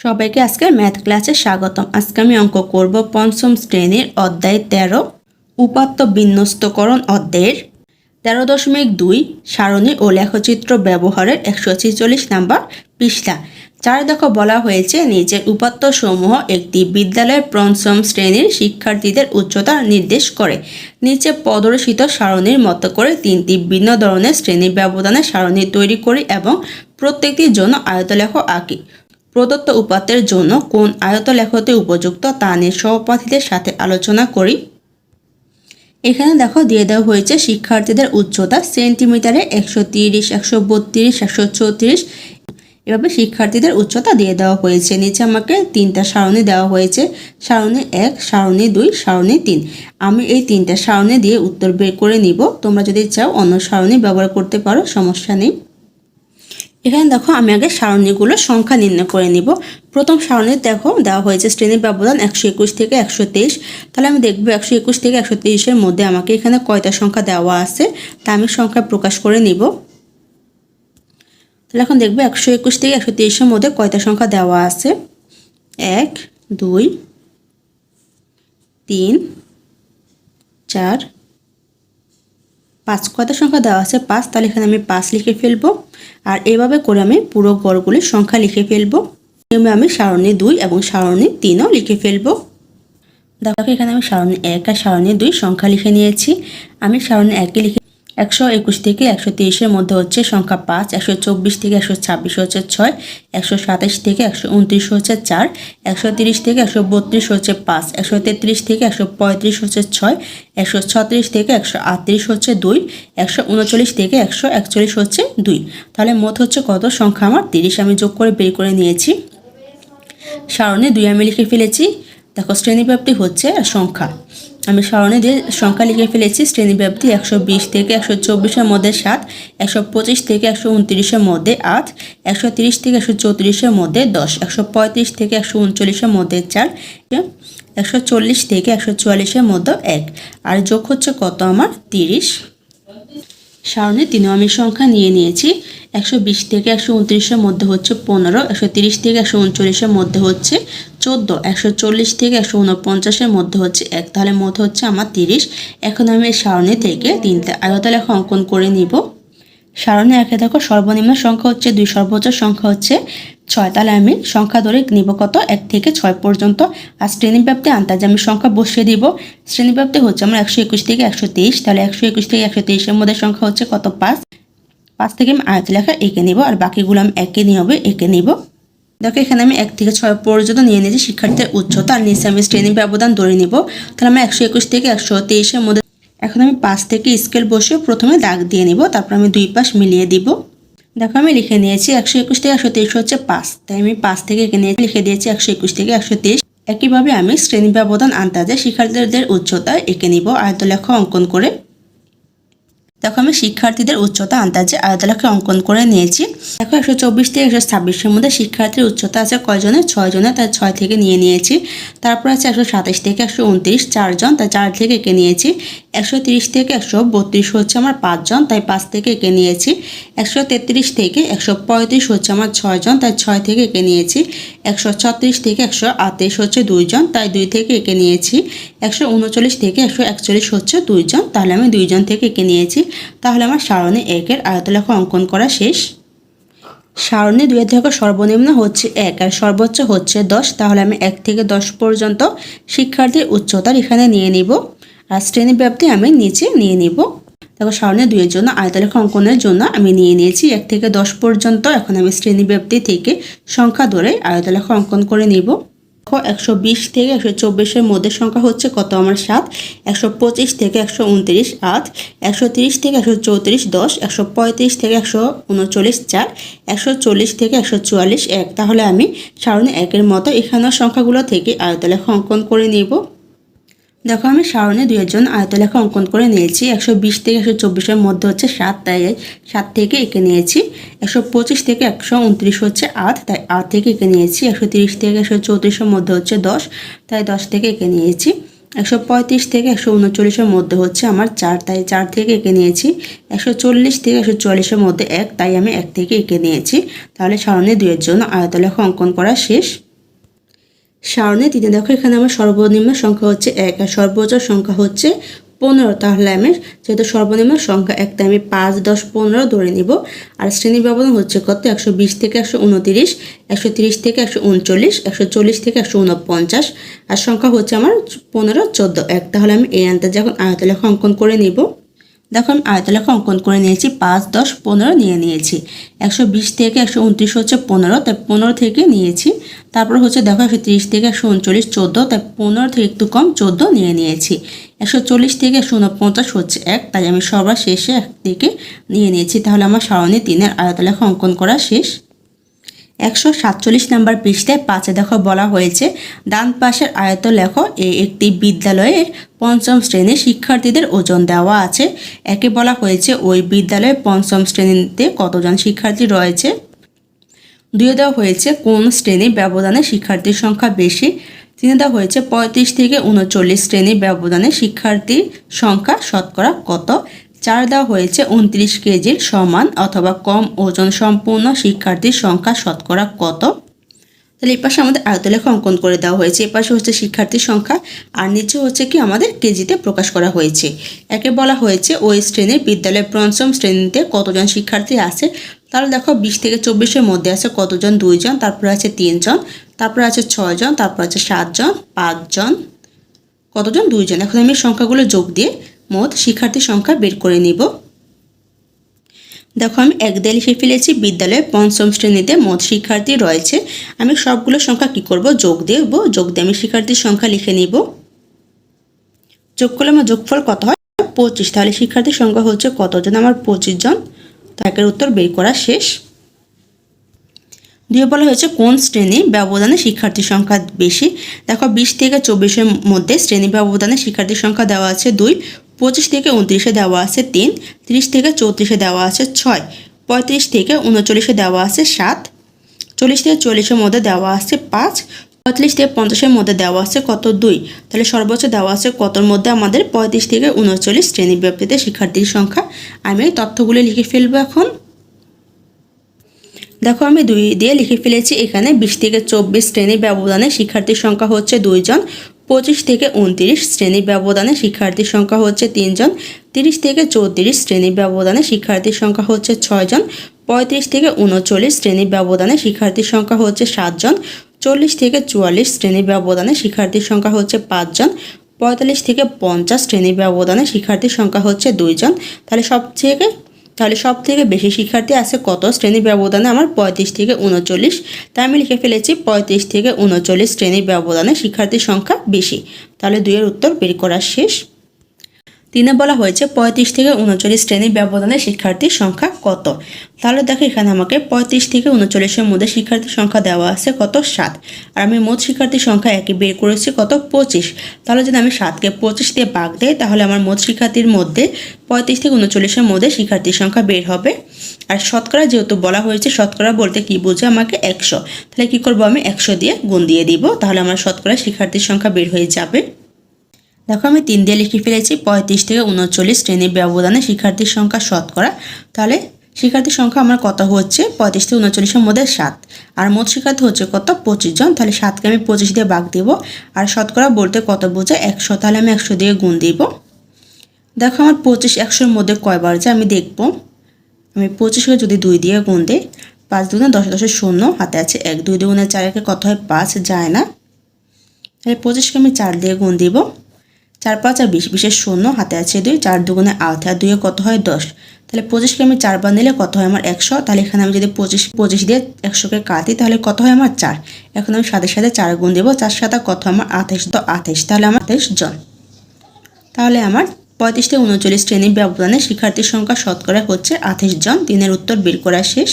সবাইকে আজকে ম্যাথ ক্লাসে স্বাগতম। আজকে আমি অঙ্ক করব পঞ্চম শ্রেণির অধ্যায় তেরো, উপাত্ত বিন্যস্তকরণ অধ্যায়ের। তেরো দশমিক দুই, সারণী ও লেখচিত্র ব্যবহারের একশো ছেচল্লিশ নাম্বার পৃষ্ঠা। চার দেখো বলা হয়েছে নিচের উপাত্ত সমূহ একটি বিদ্যালয়ের পঞ্চম শ্রেণির শিক্ষার্থীদের উচ্চতা নির্দেশ করে। নিচে প্রদর্শিত সারণীর মতো করে তিনটি ভিন্ন ধরনের শ্রেণি ব্যবধানে সারণী তৈরি করি এবং প্রত্যেকটির জন্য আয়তলেখ আঁকি। প্রদত্ত উপাত্তের জন্য কোন আয়তলেখতে উপযুক্ত তা নিয়ে সহপাঠীদের সাথে আলোচনা করি। এখানে দেখো দিয়ে দেওয়া হয়েছে, শিক্ষার্থীদের উচ্চতা সেন্টিমিটারে একশো তিরিশ, একশো বত্রিশ, একশো চৌত্রিশ এভাবে শিক্ষার্থীদের উচ্চতা দিয়ে দেওয়া হয়েছে। নিচে আমাকে তিনটা সারণী দেওয়া হয়েছে, সারণী এক, সারণী দুই, সারণী তিন। আমি এই তিনটা সারণী দিয়ে উত্তর বের করে নিব। তোমরা যদি চাও অন্য সারণী ব্যবহার করতে পারো, সমস্যা নেই। এখানে দেখো আমি আগে সারণীগুলো সংখ্যা নির্ণয় করে নিব। প্রথম সারণী দেখো, দেওয়া হয়েছে শ্রেণি ব্যবধান একশো একুশ থেকে একশো তেইশ। তাহলে আমি দেখব একশো একুশ থেকে একশো তেইশের মধ্যে আমাকে এখানে কয়টা সংখ্যা দেওয়া আছে, তা আমি সংখ্যা প্রকাশ করে নিব। তাহলে এখন দেখব একশো একুশ থেকে একশো তেইশের মধ্যে কয়টা সংখ্যা দেওয়া আছে। এক, দুই, তিন, চার পাঁচ কত সংখ্যা দেওয়া আছে? পাঁচ, তাহলে এখানে আমি পাঁচ লিখে ফেলব। আর এভাবে করে আমি পুরো গড়গুলির সংখ্যা লিখে ফেলব। নিয়মে আমি সারণী দুই এবং সারণী তিনও লিখে ফেলব। দেখো এখানে আমি সারণী এক আর সারণী দুই সংখ্যা লিখে নিয়েছি। আমি সারণী একই লিখে একশো একুশ থেকে একশো তেইশের মধ্যে হচ্ছে সংখ্যা পাঁচ, একশো চব্বিশ থেকে একশো ছাব্বিশ হচ্ছে ছয়, একশো সাতাশ থেকে একশো উনত্রিশ হচ্ছে চার, একশো তিরিশ থেকে একশো বত্রিশ হচ্ছে পাঁচ, একশো তেত্রিশ থেকে একশো পঁয়ত্রিশ হচ্ছে ছয়, একশো ছত্রিশ থেকে একশো আটত্রিশ হচ্ছে দুই, একশো উনচল্লিশ থেকে একশো একচল্লিশ হচ্ছে দুই। তাহলে মোট হচ্ছে কত? সংখ্যা আমার তিরিশ। আমি যোগ করে বের করে নিয়েছি। সারণে দুই আমি লিখে ফেলেছি। দেখো, শ্রেণীব্যাপ্তি হচ্ছে সংখ্যা। আমি স্মরণে দিয়ে সংখ্যা লিখে ফেলেছি শ্রেণীব্যাপ্তি একশো বিশ থেকে একশো চব্বিশের মধ্যে সাত, একশো পঁচিশ থেকে একশো উনত্রিশের মধ্যে আট, একশো তিরিশ থেকে একশো চৌত্রিশের মধ্যে দশ, একশো পঁয়ত্রিশ থেকে একশো উনচল্লিশের মধ্যে চার, একশো চল্লিশ থেকে একশো চুয়াল্লিশের মধ্যে এক। আর যোগ হচ্ছে কত আমার? তিরিশ। সারণে তিনও আমি সংখ্যা নিয়ে নিয়েছি। একশো বিশ থেকে একশো উনত্রিশের মধ্যে হচ্ছে পনেরো, একশো তিরিশ থেকে একশো উনচল্লিশের মধ্যে হচ্ছে চোদ্দ, একশো চল্লিশ থেকে একশো উনপঞ্চাশের মধ্যে হচ্ছে এক। তাহলে মধ্যে হচ্ছে আমার তিরিশ। এখন আমি সারণী থেকে তিনটে। আয়তলেখা অঙ্কন করে নিব। সারণী একে দেখো, সর্বনিম্ন সংখ্যা হচ্ছে দুই, সর্বোচ্চ সংখ্যা হচ্ছে ছয়। তাহলে আমি সংখ্যা ধরে নিব কত? এক থেকে ছয় পর্যন্ত। আর শ্রেণীব্যাপ্তি আন্দাজে আমি সংখ্যা বসিয়ে দিব। শ্রেণীব্যাপ্তি হচ্ছে আমার একশো একুশ থেকে একশো তেইশ। তাহলে একশো একুশ থেকে একশো তেইশের মধ্যে সংখ্যা হচ্ছে কত? পাঁচ। পাঁচ থেকে আমি আয়ত লেখা এঁকে নিব, আর বাকিগুলো আমি একে নিয়ে হবে, এঁকে নিব। দেখো, এখানে আমি এক থেকে ছয় পর্যন্ত নিয়ে নিয়েছি শিক্ষার্থীদের উচ্চতা। আর নিচে আমি শ্রেণি ব্যবধান ধরে নিব। তাহলে আমি একশো একুশ থেকে একশো তেইশের মধ্যে এখন আমি পাশ থেকে স্কেল বসে প্রথমে দাগ দিয়ে নিব, তারপর আমি দুই পাশ মিলিয়ে দিব। দেখো, আমি লিখে নিয়েছি একশো একুশ থেকে একশো তেইশ হচ্ছে পাঁচ তাই আমি পাঁচ থেকে এখানে লিখে দিয়েছি একশো একুশ থেকে একশো তেইশ। একইভাবে আমি শ্রেণি ব্যবধান আন্দাজে শিক্ষার্থীদের উচ্চতা এঁকে নিব, আয়তলেখা অঙ্কন করে। দেখো, আমি শিক্ষার্থীদের উচ্চতা আন্দাজে আয়তলেখা অঙ্কন করে নিয়েছি। দেখো, একশো চব্বিশ থেকে একশো ছাব্বিশের মধ্যে শিক্ষার্থীর উচ্চতা আছে কয়জনের ছয় জনের তাই ছয় থেকে নিয়ে নিয়েছি। তারপর আছে একশো সাতাশ থেকে একশো উনত্রিশ, চারজন, তাই চার থেকে এঁকে নিয়েছি। একশো থেকে একশো বত্রিশ হচ্ছে আমার পাঁচজন, তাই পাঁচ থেকে এঁকে নিয়েছি। একশো তেত্রিশ থেকে একশো পঁয়ত্রিশ হচ্ছে আমার ছয়জন, তাই ছয় থেকে এঁকে নিয়েছি। একশো ছত্রিশ থেকে একশো আটত্রিশ হচ্ছে দুইজন, তাই দুই থেকে এঁকে নিয়েছি। একশো উনচল্লিশ থেকে একশো একচল্লিশ হচ্ছে দুইজন, তাহলে আমি দুইজন থেকে এঁকে নিয়েছি। তাহলে আমার সারণী একের আয়তলেখা অঙ্কন করা শেষ। সারণী দুই থেকে সর্বনিম্ন হচ্ছে এক, আর সর্বোচ্চ হচ্ছে দশ, তাহলে আমি এক থেকে দশ পর্যন্ত শিক্ষার্থীর উচ্চতার এখানে নিয়ে নিব। আর শ্রেণি ব্যাপ্তি আমি নিচে নিয়ে নিব। দেখো সারণী দুইয়ের জন্য আয়তলেখা অঙ্কনের জন্য আমি নিয়ে নিয়েছি। এক থেকে দশ পর্যন্ত এখন আমি শ্রেণি ব্যাপ্তি থেকে সংখ্যা ধরে আয়তলেখা অঙ্কন করে নিব। দেখো একশো বিশ থেকে একশো চব্বিশের মধ্যে সংখ্যা হচ্ছে কত? আমার সাত। একশো পঁচিশ থেকে একশো উনত্রিশ, আট। একশো তিরিশ থেকে একশো চৌত্রিশ, দশ। একশো পঁয়ত্রিশ থেকে একশো উনচল্লিশ, চার। একশো চল্লিশ থেকে একশো চুয়াল্লিশ, এক। তাহলে আমি সারণী একের মতো এখানের সংখ্যাগুলো থেকে আয়তলেখা অঙ্কন করে নিব। দেখো, আমি সারণে দুইয়ের জন্য আয়তলেখা অঙ্কন করে নিয়েছি। একশো বিশ থেকে একশো চব্বিশের মধ্যে হচ্ছে সাত, তাই সাত থেকে এঁকে নিয়েছি। একশো পঁচিশ থেকে একশো উনত্রিশ হচ্ছে আট, তাই আট থেকে এঁকে নিয়েছি। একশো তিরিশ থেকে একশো চৌত্রিশের মধ্যে হচ্ছে দশ, তাই দশ থেকে এঁকে নিয়েছি। একশো পঁয়ত্রিশ থেকে একশো উনচল্লিশের মধ্যে হচ্ছে আমার চার, তাই চার থেকে এঁকে নিয়েছি। একশো চল্লিশ থেকে একশো চুয়াল্লিশের মধ্যে এক, তাই আমি এক থেকে এঁকে নিয়েছি। তাহলে সারণে দুইয়ের জন্য আয়তলেখা অঙ্কন করা শেষ। সারণে তিনে দেখো, এখানে আমার সর্বনিম্ন সংখ্যা হচ্ছে এক, আর সর্বোচ্চ সংখ্যা হচ্ছে পনেরো। তাহলে আমি, যেহেতু সর্বনিম্ন সংখ্যা একটা আমি পাঁচ, দশ, পনেরো ধরে নিব। আর শ্রেণি ব্যবধান হচ্ছে কত? একশো বিশ থেকে একশো উনতিরিশ, একশো তিরিশ থেকে একশো উনচল্লিশ, একশো চল্লিশ থেকে একশো উনপঞ্চাশ, আর সংখ্যা হচ্ছে আমার পনেরো, চোদ্দ, এক। তাহলে আমি এই আনতে যখন আয়তলেখা অঙ্কন করে নিব দেখো আমি আয়তলেখা অঙ্কন করে নিয়েছি, পাঁচ, দশ, পনেরো নিয়ে নিয়েছি। একশো বিশ থেকে একশো উনত্রিশ হচ্ছে পনেরো, তাই পনেরো থেকে নিয়েছি। তারপর হচ্ছে দেখো, একশো তিরিশ থেকে একশো উনচল্লিশ, চোদ্দ, তাই পনেরো থেকে একটু কম, চোদ্দ নিয়ে নিয়েছি। একশো চল্লিশ থেকে একশো উনপঞ্চাশ হচ্ছে এক, তাই আমি সবার শেষে এক থেকে নিয়ে নিয়েছি। তাহলে আমার সারণী তিনের আয়তলেখা অঙ্কন করা শেষ। একশো সাতচল্লিশ নাম্বার পৃষ্ঠায় পাঁচে দেখো বলা হয়েছে, ডান পাশের আয়ত লেখো এ একটি বিদ্যালয়ের পঞ্চম শ্রেণির শিক্ষার্থীদের ওজন দেওয়া আছে। একে বলা হয়েছে, ওই বিদ্যালয়ে পঞ্চম শ্রেণীতে কতজন শিক্ষার্থী রয়েছে? দুয়ে দেওয়া হয়েছে, কোন শ্রেণির ব্যবধানে শিক্ষার্থীর সংখ্যা বেশি? তিনে দেওয়া হয়েছে, পঁয়ত্রিশ থেকে উনচল্লিশ শ্রেণির ব্যবধানে শিক্ষার্থীর সংখ্যা শতকরা কত? চার দেওয়া হয়েছে উনত্রিশ কেজির সমান অথবা কম ওজন সম্পূর্ণ শিক্ষার্থীর সংখ্যা শতকরা কত? তাহলে এই পাশে আমাদের আয়তলেখা অঙ্কন করে দেওয়া হয়েছে। এই পাশে হচ্ছে শিক্ষার্থীর সংখ্যা, আর নিচে হচ্ছে কি আমাদের কেজিতে প্রকাশ করা হয়েছে। একে বলা হয়েছে ওই শ্রেণির বিদ্যালয়ের পঞ্চম শ্রেণীতে কতজন শিক্ষার্থী আছে? তাহলে দেখো, বিশ থেকে চব্বিশের মধ্যে আছে কতজন? দুইজন, তারপরে আছে তিনজন, তারপরে আছে ছয়জন, তারপর আছে সাতজন, পাঁচজন, কতজন? দুইজন। এখন আমি সংখ্যাগুলো যোগ দিয়ে মোট শিক্ষার্থীর সংখ্যা বের করে নিব। দেখো, আমি এক দিয়ে লিখে ফেলেছি, বিদ্যালয়ে পঞ্চম শ্রেণীতে মোট শিক্ষার্থী রয়েছে। আমি সবগুলো সংখ্যা কি করব? যোগ দেব। যোগ দিয়ে আমি শিক্ষার্থীর সংখ্যা লিখে নিব। যোগ করলে আমার যোগফল কত হয়? পঁচিশ। তাহলে শিক্ষার্থীর সংখ্যা হচ্ছে কতজন আমার পঁচিশ জন। তাকের উত্তর বের করা শেষ। দুই বলা হয়েছে, কোন শ্রেণি ব্যবধানে শিক্ষার্থীর সংখ্যা বেশি? দেখো, বিশ থেকে চব্বিশের মধ্যে শ্রেণি ব্যবধানে শিক্ষার্থীর সংখ্যা দেওয়া আছে দুই। পঁচিশ থেকে উনত্রিশে দেওয়া আছে তিন, তিরিশ থেকে চৌত্রিশে দেওয়া আছে ছয়, পঁয়ত্রিশ থেকে উনচল্লিশে দেওয়া আছে সাত, চল্লিশ থেকে চল্লিশের মধ্যে দেওয়া আছে পাঁচ পঁয়ত্রিশ থেকে পঞ্চাশের মধ্যে দেওয়া আছে কত দুই? তাহলে সর্বোচ্চ দেওয়া আছে কতর মধ্যে আমাদের পঁয়ত্রিশ থেকে উনচল্লিশ শ্রেণি ব্যাপ্তিতে শিক্ষার্থীর সংখ্যা? আমি এই তথ্যগুলো লিখে ফেলব এখন। দেখো, আমি দুই দিয়ে লিখে ফেলেছি, এখানে বিশ থেকে চব্বিশ শ্রেণি ব্যবধানে শিক্ষার্থীর সংখ্যা হচ্ছে দুইজন। পঁচিশ থেকে উনত্রিশ শ্রেণি ব্যবধানে শিক্ষার্থীর সংখ্যা হচ্ছে তিনজন, তিরিশ থেকে চৌত্রিশ শ্রেণি ব্যবধানে শিক্ষার্থীর সংখ্যা হচ্ছে ছয়জন, পঁয়ত্রিশ থেকে উনচল্লিশ শ্রেণি ব্যবধানে শিক্ষার্থীর সংখ্যা হচ্ছে সাতজন, চল্লিশ থেকে চুয়াল্লিশ শ্রেণি ব্যবধানে শিক্ষার্থীর সংখ্যা হচ্ছে পাঁচজন, পঁয়তাল্লিশ থেকে পঞ্চাশ শ্রেণি ব্যবধানে শিক্ষার্থীর সংখ্যা হচ্ছে দুইজন। তাহলে সবচেয়ে তাহলে সব থেকে বেশি শিক্ষার্থী আছে কত? শ্রেণি ব্যবধানে আমার পঁয়ত্রিশ থেকে উনচল্লিশ। তাই আমি লিখে ফেলেছি পঁয়ত্রিশ থেকে উনচল্লিশ শ্রেণির ব্যবধানে শিক্ষার্থীর সংখ্যা বেশি। তাহলে দুইয়ের উত্তর বের করা শেষ। তিনে বলা হয়েছে পঁয়ত্রিশ থেকে উনচল্লিশ শ্রেণির ব্যবধানে শিক্ষার্থীর সংখ্যা কত? তাহলে দেখো এখানে আমাকে পঁয়ত্রিশ থেকে উনচল্লিশের মধ্যে শিক্ষার্থীর সংখ্যা দেওয়া আছে কত? সাত। আর আমি মোট শিক্ষার্থীর সংখ্যা একই বের করেছি কত? পঁচিশ। তাহলে যদি আমি সাতকে পঁচিশ দিয়ে বাঘ দেয় তাহলে আমার মোট শিক্ষার্থীর মধ্যে পঁয়ত্রিশ থেকে উনচল্লিশের মধ্যে শিক্ষার্থীর সংখ্যা বের হবে। আর শতকরা যেহেতু বলা হয়েছে, শতকরা বলতে কি বোঝে? আমাকে একশো। তাহলে কি করব আমি? একশো দিয়ে গুণ দিয়ে দিব। তাহলে আমার শতকরা শিক্ষার্থীর সংখ্যা বের হয়ে যাবে। দেখো, আমি তিন দিয়ে লিখে ফেলেছি, পঁয়ত্রিশ থেকে উনচল্লিশ শ্রেণির ব্যবধানে শিক্ষার্থীর সংখ্যা শতকরা। তাহলে শিক্ষার্থীর সংখ্যা আমার কত হচ্ছে? পঁয়ত্রিশ থেকে উনচল্লিশের মধ্যে সাত। আর মোট শিক্ষার্থী হচ্ছে কত? পঁচিশ জন। তাহলে সাতকে আমি পঁচিশ দিয়ে বাঘ দিব। আর শতকরা বলতে কত বোঝায়? একশো। তাহলে আমি একশো দিয়ে গুণ দিব। দেখো, আমার পঁচিশ একশোর মধ্যে কয়বার যায় আমি দেখব। আমি পঁচিশকে যদি দুই দিয়ে গুণ দিই, পাঁচ দুগুণে দশ দশের শূন্য, হাতে আছে এক। দুই দুগুণে চার একে কত হয়? পাঁচ, যায় না। তাহলে পঁচিশকে আমি চার দিয়ে গুণ দিব। চার পাঁচ আর বিশ বিশের শূন্য, হাতে আছে দুই, চার দুগুণে আট, আর দুইয়ে কত হয় দশ? তাহলে পঁচিশকে আমি চারবার নিলে কত হয় আমার একশো? তাহলে এখানে আমি যদি পঁচিশ পঁচিশ দিয়ে একশোকে কাটি, তাহলে কত হয় আমার চার? এখন আমি সাথে সাথে চার গুণ দেবো, চার সাথে কত আমার আঠাশ? তো আঠাশ, তাহলে আমার আঠাশ জন। তাহলে আমার পঁয়ত্রিশ থেকে উনচল্লিশ শ্রেণির ব্যবধানে শিক্ষার্থীর সংখ্যা শতকরা হচ্ছে আঠাশ জন। দিনের উত্তর বের করা শেষ।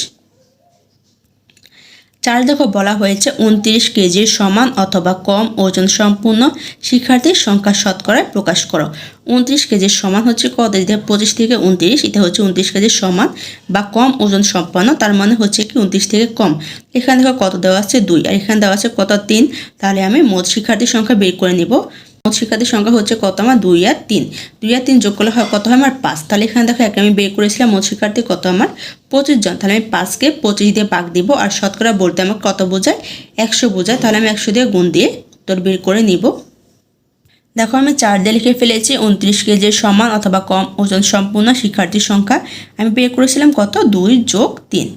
চার দেখো বলা হয়েছে, উনত্রিশ কেজির সমান অথবা কম ওজন সম্পূর্ণ শিক্ষার্থীর সংখ্যা শতকরায় প্রকাশ করো। উনত্রিশ কেজির সমান হচ্ছে কত? এটা পঁচিশ থেকে উনত্রিশ, এটা হচ্ছে উনত্রিশ কেজির সমান বা কম ওজন সম্পন্ন, তার মানে হচ্ছে কি উনত্রিশ থেকে কম। এখানে দেখো কত দেওয়া আছে? দুই। আর এখানে দেওয়া আছে কত? তিন। তাহলে আমি মোট শিক্ষার্থীর সংখ্যা বের করে নিব। শিক্ষার্থীর সংখ্যা হচ্ছে কত? আমার দুই আর তিন। দুই আর তিন যোগ করলে হয় কত হয়? আমার পাঁচ। তাহলে এখানে দেখো একে আমি বের করেছিলাম মোট শিক্ষার্থী কত? আমার পঁচিশ জন। তাহলে আমি পাঁচকে পঁচিশ দিয়ে ভাগ দিব আর শতকরা বলতে আমার কত বোঝায়? একশো বোঝায়। তাহলে আমি একশো দিয়ে গুণ দিয়ে তোর বের করে নিব। দেখো আমি চার দিয়ে লিখে ফেলেছি। উনত্রিশ কেজির সমান অথবা কম ওজন সম্পূর্ণ শিক্ষার্থীর সংখ্যা। আমি বের করেছিলাম কত? দুই যোগ তিন।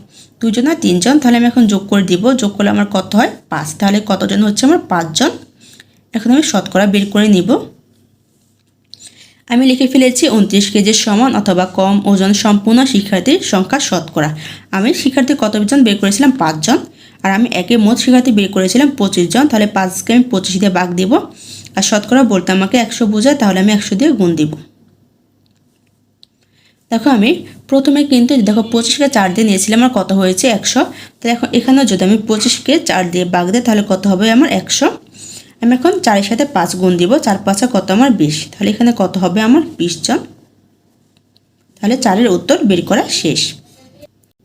দুজন আর তিনজন তাহলে আমি এখন যোগ করে দিব। যোগ করলে আমার কত হয়? পাঁচ। তাহলে কতজন হচ্ছে? আমার পাঁচজন এখন আমি শতকরা বের করে নিব। আমি লিখে ফেলেছি উনত্রিশ কেজির সমান অথবা কম ওজন সম্পূর্ণ শিক্ষার্থীর সংখ্যা শতকরা। আমি শিক্ষার্থী কতজন বের করেছিলাম? পাঁচজন। আর আমি একে মোট শিক্ষার্থী বের করেছিলাম পঁচিশ জন তাহলে পাঁচকে আমি পঁচিশ দিয়ে বাঘ দিব। আর শতকরা বলতে আমাকে একশো বোঝায়, তাহলে আমি একশো দিয়ে গুণ দিব। দেখো আমি প্রথমে কিন্তু দেখো পঁচিশকে চার দিয়ে নিয়েছিলাম, আমার কত হয়েছে? একশো। তাহলে এখন এখানেও যদি আমি পঁচিশকে চার দিয়ে বাঘ দিই, তাহলে কত হবে? আমার একশো। আমি এখন চারের সাথে পাঁচ গুণ দিব, চার পাঁচা কত আমার বিশ? তাহলে এখানে কত হবে আমার বিশ জন? তাহলে চারের উত্তর বের করা শেষ।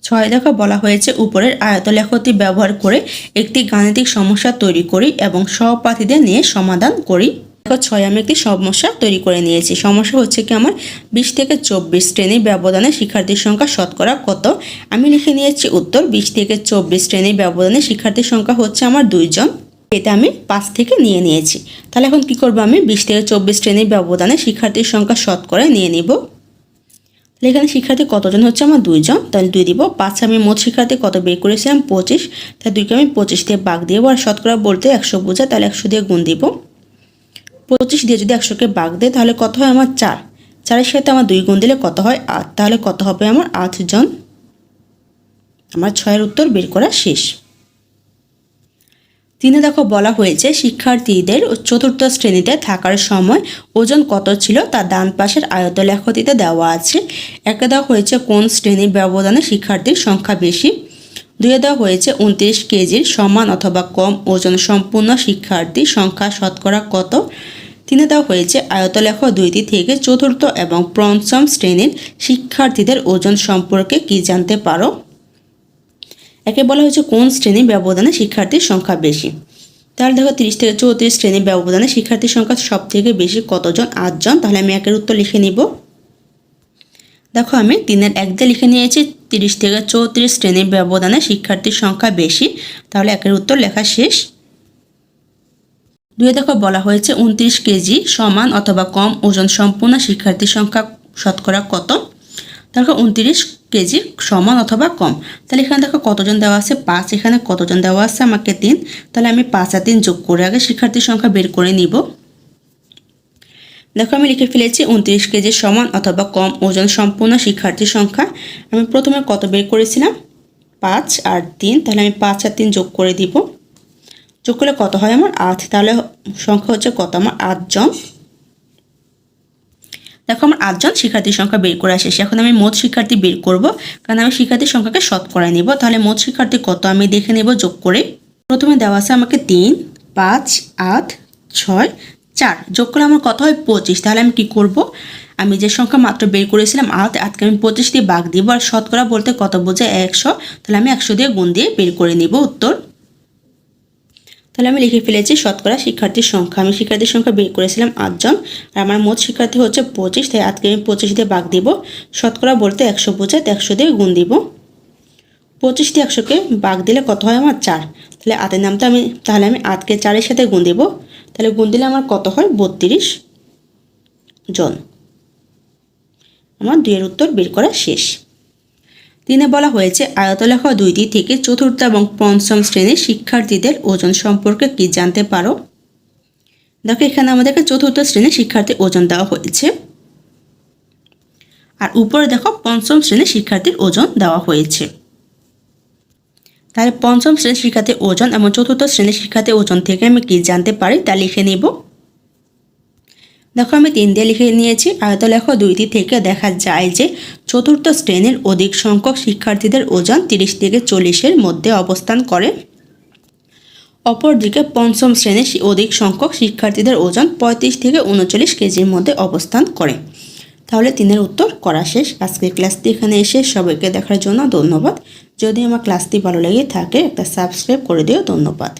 ছয় দেখো বলা হয়েছে, উপরের আয়তলেখটি ব্যবহার করে একটি গাণিতিক সমস্যা তৈরি করি এবং সহপাঠীদের নিয়ে সমাধান করি। দেখো, ছয় আমি একটি সমস্যা তৈরি করে নিয়েছি। সমস্যা হচ্ছে কি, আমার বিশ থেকে চব্বিশ শ্রেণির ব্যবধানে শিক্ষার্থীর সংখ্যা শতকরা কত? আমি লিখে নিয়েছি উত্তর, বিশ থেকে চব্বিশ শ্রেণির ব্যবধানে শিক্ষার্থীর সংখ্যা হচ্ছে আমার দুইজন এটা আমি পাঁচ থেকে নিয়ে নিয়েছি। তাহলে এখন কি করব আমি? বিশ থেকে চব্বিশ শ্রেণির ব্যবধানে শিক্ষার্থীর সংখ্যা শতকরা নিয়ে নিব। তাহলে এখানে শিক্ষার্থী কতজন হচ্ছে? আমার দুইজন। তাহলে দুই দিব। পাঁচ আমি মোট শিক্ষার্থী, কত বের করেছিলাম পঁচিশ। তাহলে দুইকে আমি পঁচিশ দিয়ে বাঘ দিব। আর শতকরা বলতে একশো বোঝা, তাহলে একশো দিয়ে গুণ দিব। পঁচিশ দিয়ে যদি একশোকে বাঘ দেয়, তাহলে কত হয় আমার চার? চারের সাথে আমার দুই গুণ দিলে কত হয় আট? তাহলে কত হবে আমার আটজন? আমার ছয়ের উত্তর বের করা শেষ। তিনে দেখো বলা হয়েছে, শিক্ষার্থীদের চতুর্থ শ্রেণীতে থাকার সময় ওজন কত ছিল তা ডান পাশের আয়তলেখটিতে দেওয়া আছে। একে দেওয়া হয়েছে কোন শ্রেণির ব্যবধানে শিক্ষার্থীর সংখ্যা বেশি? দুয়ে দেওয়া হয়েছে উনত্রিশ কেজির সমান অথবা কম ওজন সম্পূর্ণ শিক্ষার্থী সংখ্যা শতকরা কত? তিনে দেওয়া হয়েছে আয়ত আয়তলেখ দুইটি থেকে চতুর্থ এবং পঞ্চম শ্রেণির শিক্ষার্থীদের ওজন সম্পর্কে কি জানতে পারো? একে বলা হয়েছে কোন শ্রেণির ব্যবধানে শিক্ষার্থীর সংখ্যা বেশি? তাহলে দেখো তিরিশ থেকে চৌত্রিশ শ্রেণির ব্যবধানে শিক্ষার্থীর সংখ্যা সব থেকে বেশি কতজন? আটজন। তাহলে আমি একের উত্তর লিখে নিব। দেখো আমি তিনের এক দিয়ে লিখে নিয়েছি, তিরিশ থেকে চৌত্রিশ শ্রেণির ব্যবধানে শিক্ষার্থীর সংখ্যা বেশি। তাহলে একের উত্তর লেখা শেষ। দুয়ে দেখো বলা হয়েছে, উনত্রিশ কেজি সমান অথবা কম ওজন সম্পূর্ণ শিক্ষার্থীর সংখ্যা শতকরা কত? দেখো উনত্রিশ কেজি সমান অথবা কম। তাহলে এখানে দেখো কতজন দেওয়া আছে? পাঁচ। এখানে কতজন দেওয়া আছে? আমাকে তিন। তাহলে আমি পাঁচ আর তিন যোগ করে আগে শিক্ষার্থীর সংখ্যা বের করে নিব। দেখো আমি লিখে ফেলেছি উনত্রিশ কেজি সমান অথবা কম ওজন সম্পূর্ণ শিক্ষার্থীর সংখ্যা। আমি প্রথমে কত বের করেছিলাম? পাঁচ আর তিন। তাহলে আমি পাঁচ আর তিন যোগ করে দিব। যোগ করলে কত হয় আমার আট? তাহলে সংখ্যা হচ্ছে কত? আমার আটজন। দেখো আমার আটজন শিক্ষার্থীর সংখ্যা বের করা শেষ এখন আমি মোট শিক্ষার্থী বের করব। কারণ আমি শিক্ষার্থীর সংখ্যাকে শতকরা নিব। তাহলে মোট শিক্ষার্থী কত? আমি দেখে নেব যোগ করে। প্রথমে দেওয়া আছে আমাকে তিন, পাঁচ, আট, ছয়, চার। যোগ করলে আমার কত হয়? পঁচিশ। তাহলে আমি কী করব? আমি যে সংখ্যা মাত্র বের করেছিলাম আট, আটকে আমি পঁচিশ দিয়ে বাঘ দিব। আর শতকরা বলতে কত বোঝায়? একশো। তাহলে আমি একশো দিয়ে গুণ দিয়ে বের করে নিব। উত্তর? তাহলে আমি লিখে ফেলেছি শতকরা শিক্ষার্থীর সংখ্যা। আমি শিক্ষার্থীর সংখ্যা বের করেছিলাম আটজন, আর আমার মোট শিক্ষার্থী হচ্ছে পঁচিশ, তাই আজকে আমি পঁচিশ দিয়ে বাঘ দিব। শতকরা বলতে একশো বোঝায় একশো দিয়ে গুণ দিব। পঁচিশ দিয়ে একশোকে বাঘ দিলে কত হয় আমার চার? তাহলে আটের নামটা আমি, তাহলে আমি আটকে চারের সাথে গুণ দিব। তাহলে গুণ দিলে আমার কত হয়? বত্রিশ জন। আমার দুইয়ের উত্তর বের করা শেষ। তিনে বলা হয়েছে আয়তলেখ দুইটি থেকে চতুর্থ এবং পঞ্চম শ্রেণির শিক্ষার্থীদের ওজন সম্পর্কে কি জানতে পারো? দেখো, এখানে আমাদেরকে চতুর্থ শ্রেণির শিক্ষার্থীর ওজন দেওয়া হয়েছে। আর উপরে দেখো, পঞ্চম শ্রেণির শিক্ষার্থীর ওজন দেওয়া হয়েছে। তাহলে পঞ্চম শ্রেণির শিক্ষার্থীর ওজন এবং চতুর্থ শ্রেণির শিক্ষার্থীর ওজন থেকে আমি কি জানতে পারি? তা লিখে নিব। দেখো, আমি তিন দিয়ে লিখে নিয়েছি। আয়তলেখ দুইটি থেকে দেখা যায় যে চতুর্থ শ্রেণির অধিক সংখ্যক শিক্ষার্থীদের ওজন তিরিশ থেকে চল্লিশের মধ্যে অবস্থান করে। অপরদিকে পঞ্চম শ্রেণির অধিক সংখ্যক শিক্ষার্থীদের ওজন পঁয়ত্রিশ থেকে উনচল্লিশ কেজির মধ্যে অবস্থান করে। তাহলে তিনের উত্তর করা শেষ। আজকের ক্লাসটি এখানে এসে সবাইকে দেখার জন্য ধন্যবাদ। যদি আমার ক্লাসটি ভালো লেগে থাকে, একটা সাবস্ক্রাইব করে দিও। ধন্যবাদ।